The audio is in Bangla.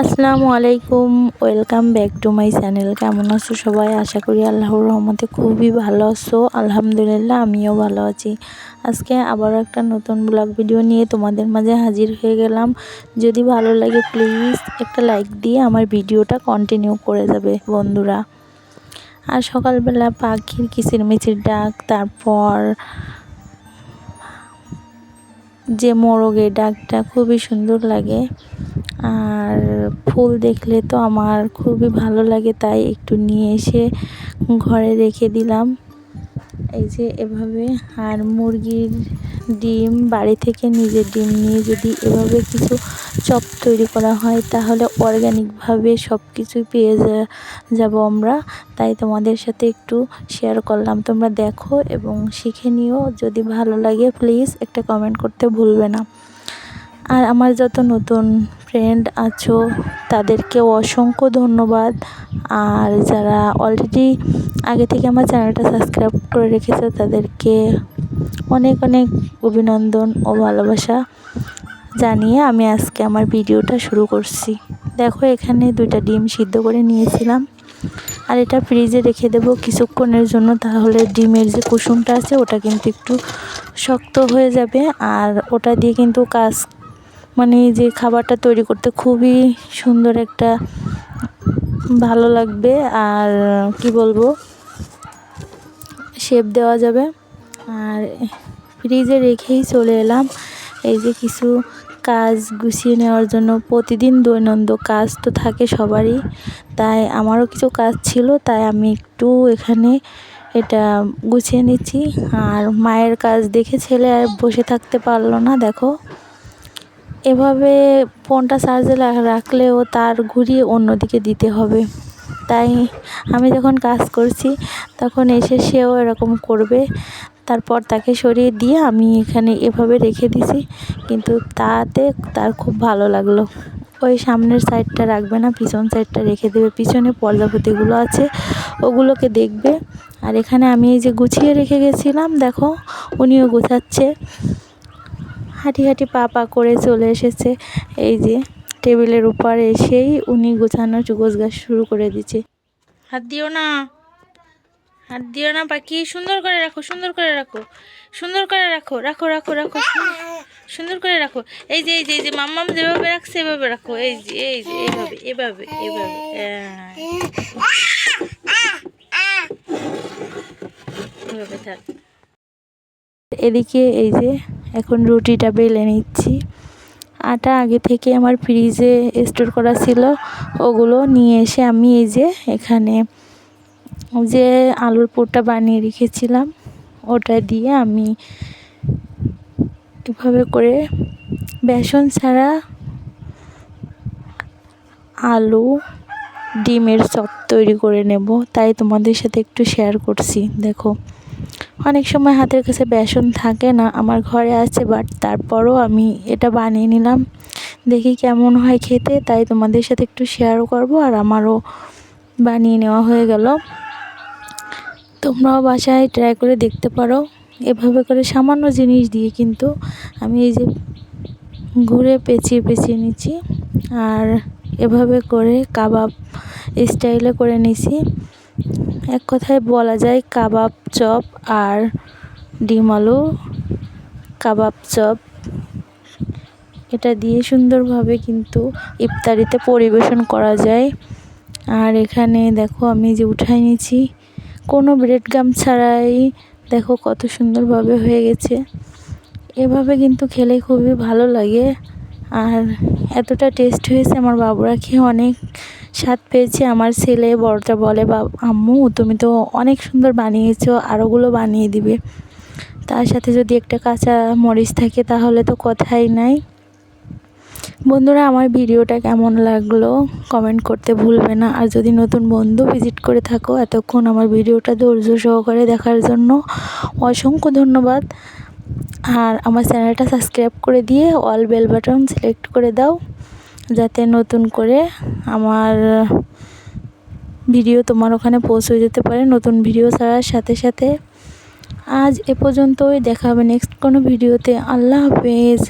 আসসালামু আলাইকুম, welcome back to my channel. কেমন আছো সবাই? আশা করি আল্লাহর রহমতে খুবই ভালো আছো। আলহামদুলিল্লাহ, আমিও ভালো আছি। আজকে আবারও একটা নতুন ব্লগ ভিডিও নিয়ে তোমাদের মাঝে হাজির হয়ে গেলাম। যদি ভালো লাগে, প্লিজ একটা লাইক দিয়ে আমার ভিডিওটা কন্টিনিউ করে যাবে, বন্ধুরা। আর সকালবেলা পাখির কিচিরমিচির ডাক, তারপর যে মোরগের ডাকটা খুবই সুন্দর লাগে। আর ফুল দেখলে তো আমার খুবই ভালো লাগে, তাই একটু নিয়ে এসে ঘরে রেখে দিলাম। এই যে এভাবে, আর মুরগির ডিম, বাড়ি থেকে নিজের ডিম নিয়ে যদি এভাবে কিছু চপ তৈরি করা হয়, তাহলে অর্গ্যানিকভাবে সব কিছুই পেয়ে যাব আমরা। তাই তোমাদের সাথে একটু শেয়ার করলাম। তোমরা দেখো এবং শিখে নিও। যদি ভালো লাগে প্লিজ একটা কমেন্ট করতে ভুলবে না। আর আমার যত নতুন ফ্রেন্ড আছো তাদেরকে অসংখ্য ধন্যবাদ। আর যারা অলরেডি আগে থেকে আমার চ্যানেলটা সাবস্ক্রাইব করে রেখেছে, তাদেরকে অনেক অনেক অভিনন্দন ও ভালোবাসা জানিয়ে আমি আজকে আমার ভিডিওটা শুরু করছি। দেখো, এখানে দুইটা ডিম সিদ্ধ করে নিয়েছিলাম। আর এটা ফ্রিজে রেখে দেব কিছুক্ষণের জন্য, তাহলে ডিমের যে কুসুমটা আছে, ওটা কিন্তু একটু শক্ত হয়ে যাবে। আর ওটা দিয়ে কিন্তু কাজ মানে এই যে খাবারটা তৈরি করতে খুবই সুন্দর একটা ভালো লাগবে আর কি বলব শেপ দেওয়া যাবে। আর ফ্রিজে রেখেই চলে এলাম। এই যে কিছু কাজ গুছিয়ে নেওয়ার জন্য প্রতিদিন দৈনন্দিন কাজ তো থাকে সবারই, তাই আমারও কিছু কাজ ছিল, তাই আমি একটু এখানে এটা গুছিয়ে নিচ্ছি। আর মায়ের কাজ দেখে ছেলে আর বসে থাকতে পারল না, দেখো। এভাবে ফোনটা চার্জে রাখলেও তার ঘুরিয়ে অন্যদিকে দিতে হবে। তাই আমি যখন কাজ করছি, তখন এসে সেও এরকম করবে। তারপর তাকে সরিয়ে দিয়ে আমি এখানে এভাবে রেখে দিছি। কিন্তু তাতে তার খুব ভালো লাগল। ওই সামনের সাইডটা রাখবে না, পিছন সাইডটা রেখে দেবে। পিছনে প্রজাপতিগুলো আছে, ওগুলোকে দেখবে। আর এখানে আমি এই যে গুছিয়ে রেখে গেছিলাম, দেখো, উনিও গোছাচ্ছে। হাঁটি হাঁটি পা পা করে চলে এসেছে। এই যে টেবিলের উপর এসেই উনি গোছানো গোছ গাছ শুরু করে দিচ্ছে। হাত দিও না। হাত দিও না পাখি। সুন্দর করে রাখো সুন্দর করে রাখো। সুন্দর করে রাখো রাখো রাখো রাখো। সুন্দর করে রাখো। এই যে এই যে এই যে মাম্মাম যেভাবে রাখছে এভাবে রাখো। এই যে এই যে এভাবে এভাবে এভাবে। এভাবে থাক। এদিকে এই যে এখন রুটিটা বেলে নিচ্ছি। আটা আগে থেকে আমার ফ্রিজে স্টোর করা ছিল, ওগুলো নিয়ে এসে আমি এই যে এখানে যে আলুর পুরটা বানিয়ে রেখেছিলাম, ওটা দিয়ে আমি এভাবে করে বেসন ছাড়া আলু ডিমের চপ তৈরি করে নেব। তাই তোমাদের সাথে একটু শেয়ার করছি, দেখো। অনেক সময় হাতের কাছে বেসন থাকে না, আমার ঘরে আছে বাট তারপরও আমি এটা বানিয়ে নিলাম। দেখি কেমন হয় খেতে, তাই তোমাদের সাথে একটু শেয়ারও করব, আর আমারও বানিয়ে নেওয়া হয়ে গেল। তোমরাও বাসায় ট্রাই করে দেখতে পারো। এভাবে করে সামান্য জিনিস দিয়ে কিন্তু আমি এই যে ঘুরে পেঁচিয়ে পেঁচিয়ে নিচ্ছি, আর এভাবে করে কাবাব স্টাইলে করে নিছি। এক কথায় বলা যায় কাবাব চপ আর ডিম আলু, কাবাব চপ। এটা দিয়ে সুন্দরভাবে কিন্তু ইফতারিতে পরিবেশন করা যায়। আর এখানে দেখো আমি যে উঠাই নিয়েছি কোনো ব্রেড গাম ছাড়াই দেখো কত সুন্দরভাবে হয়ে গেছে। এভাবে কিন্তু খেলে খুবই ভালো লাগে। আর এতটা টেস্ট হয়েছে আমার বাবুরা খেয়ে, অনেক স্বাদ পেয়েছে। আমার ছেলে বড়টা বলে বা আম্মু, তুমি তো অনেক সুন্দর বানিয়েছো, আরোগুলো বানিয়ে দিবে। তার সাথে যদি একটা কাঁচা মরিচ থাকে, তাহলে তো কথাই নাই। বন্ধুরা, আমার ভিডিওটা কেমন লাগল কমেন্ট করতে ভুলবে না। আর যদি নতুন বন্ধু ভিজিট করে থাকো এতক্ষণ আমার ভিডিওটা ধৈর্য সহকারে দেখার জন্য অসংখ্য ধন্যবাদ। আর আমার চ্যানেলটা সাবস্ক্রাইব করে দিয়ে অল বেল বাটন সিলেক্ট করে দাও, যাতে নতুন করে আমার, ভিডিও তোমার ওখানে পৌঁছে যেতে পারে নতুন ভিডিও ছাড়ার সাথে সাথে। আজ এ পর্যন্তই, দেখা হবে নেক্সট কোনো ভিডিওতে আল্লাহ হাফেজ।